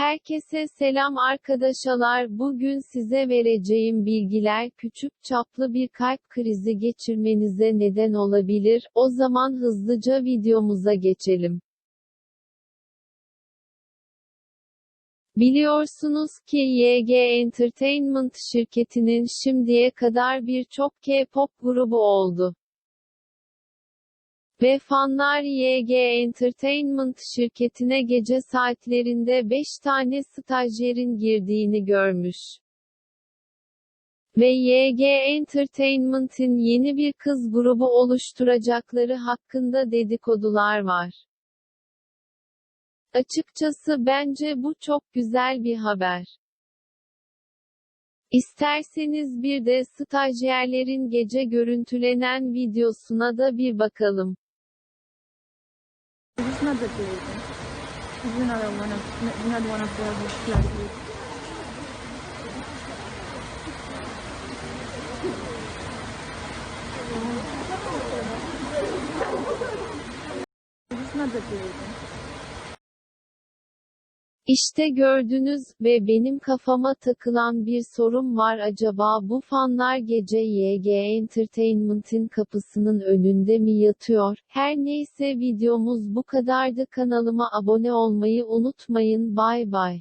Herkese selam arkadaşlar. Bugün size vereceğim bilgiler küçük çaplı bir kalp krizi geçirmenize neden olabilir. O zaman hızlıca videomuza geçelim. Biliyorsunuz ki YG Entertainment şirketinin şimdiye kadar birçok K-pop grubu oldu. Ve fanlar YG Entertainment şirketine gece saatlerinde 5 tane stajyerin girdiğini görmüş. Ve YG Entertainment'in yeni bir kız grubu oluşturacakları hakkında dedikodular var. Açıkçası bence bu çok güzel bir haber. İsterseniz bir de stajyerlerin gece görüntülenen videosuna da bir bakalım. It's not the Blazer. It's another one of another one of the flashes. It's not the Blazer. İşte gördünüz ve benim kafama takılan bir sorun var acaba bu fanlar gece YG Entertainment'in kapısının önünde mi yatıyor? Her neyse videomuz bu kadardı kanalıma abone olmayı unutmayın bay bay.